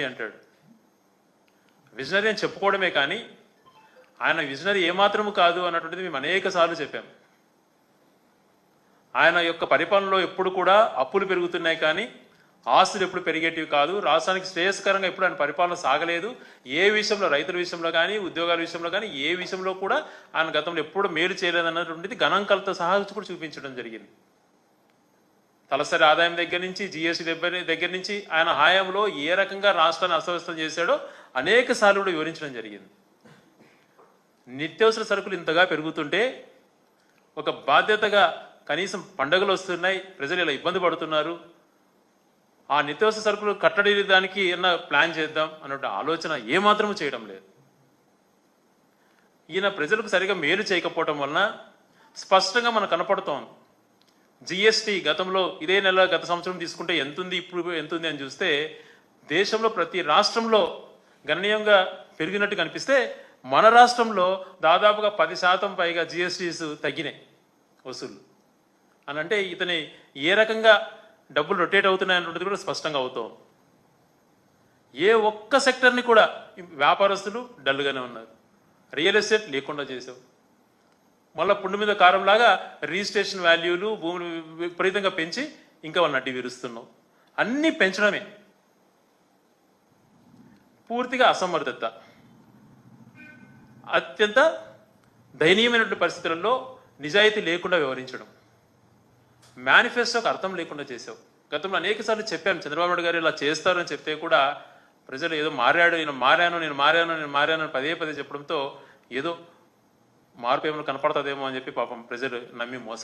అంటాడు. విజనరీ అని చెప్పుకోవడమే కానీ ఆయన విజనరీ ఏమాత్రము కాదు అన్నటువంటిది మేము అనేక సార్లు చెప్పాం. ఆయన యొక్క పరిపాలనలో ఎప్పుడు కూడా అప్పులు పెరుగుతున్నాయి కానీ ఆస్తులు ఎప్పుడు పెరిగేటివి కాదు. రాష్ట్రానికి శ్రేయస్కరంగా ఎప్పుడు ఆయన పరిపాలన సాగలేదు. ఏ విషయంలో రైతుల విషయంలో కానీ ఉద్యోగాల విషయంలో కానీ ఏ విషయంలో కూడా ఆయన గతంలో ఎప్పుడు మేలు చేయలేదన్నటువంటిది గణాంకాలతో సహా కూడా చూపించడం జరిగింది. తలసరి ఆదాయం దగ్గర నుంచి జిఎస్టీ దగ్గర దగ్గర నుంచి ఆయన హయాంలో ఏ రకంగా రాష్ట్రాన్ని అస్తవ్యస్తం చేశాడో అనేక సార్లు కూడా వివరించడం జరిగింది. నిత్యవసర సరుకులు ఇంతగా పెరుగుతుంటే ఒక బాధ్యతగా కనీసం పండగలు వస్తున్నాయి ప్రజలు ఇలా ఇబ్బంది పడుతున్నారు. ఆ నిత్యవసర సరుకులు కట్టడి దానికి ఏమన్నా ప్లాన్ చేద్దాం అన్నట్టు ఆలోచన ఏమాత్రము చేయడం లేదు. ఈయన ప్రజలకు సరిగా మేలు చేయకపోవటం వలన స్పష్టంగా మనకు కనపడుతోంది. జిఎస్టి గతంలో ఇదే నెల గత సంవత్సరం తీసుకుంటే ఎంతుంది ఇప్పుడు ఎంతుంది అని చూస్తే దేశంలో ప్రతి రాష్ట్రంలో గణనీయంగా పెరిగినట్టు కనిపిస్తే మన రాష్ట్రంలో దాదాపుగా పది శాతం పైగా జిఎస్టీస్ తగ్గినాయి వసూలు అని అంటే ఇతని ఏ రకంగా డబ్బులు రొటేట్ అవుతున్నాయన్నది కూడా స్పష్టంగా అవుతాం. ఏ ఒక్క సెక్టర్ని కూడా వ్యాపారస్తులు డల్గానే ఉన్నారు. రియల్ ఎస్టేట్ లేకుండా చేసావు. మళ్ళీ పుండు మీద కారంలాగా రిజిస్ట్రేషన్ వాల్యూలు భూములు విపరీతంగా పెంచి ఇంకా వాళ్ళు అడ్డి విరుస్తున్నావు అన్నీ పెంచడమే. పూర్తిగా అసమర్థత. అత్యంత దయనీయమైనటువంటి పరిస్థితులలో నిజాయితీ లేకుండా వ్యవహరించడం. మేనిఫెస్టోకి అర్థం లేకుండా చేసావు గతంలో అనేక సార్లు చెప్పాను చంద్రబాబు నాయుడు గారు ఇలా చేస్తారని చెప్తే కూడా ప్రజలు ఏదో మారాడు నేను మారాను నేను మారాను నేను మారాను అని పదే పదే చెప్పడంతో ఏదో మార్పు ఏమైనా కనపడుతుందేమో అని చెప్పి పాపం ప్రజలు నమ్మి మోసం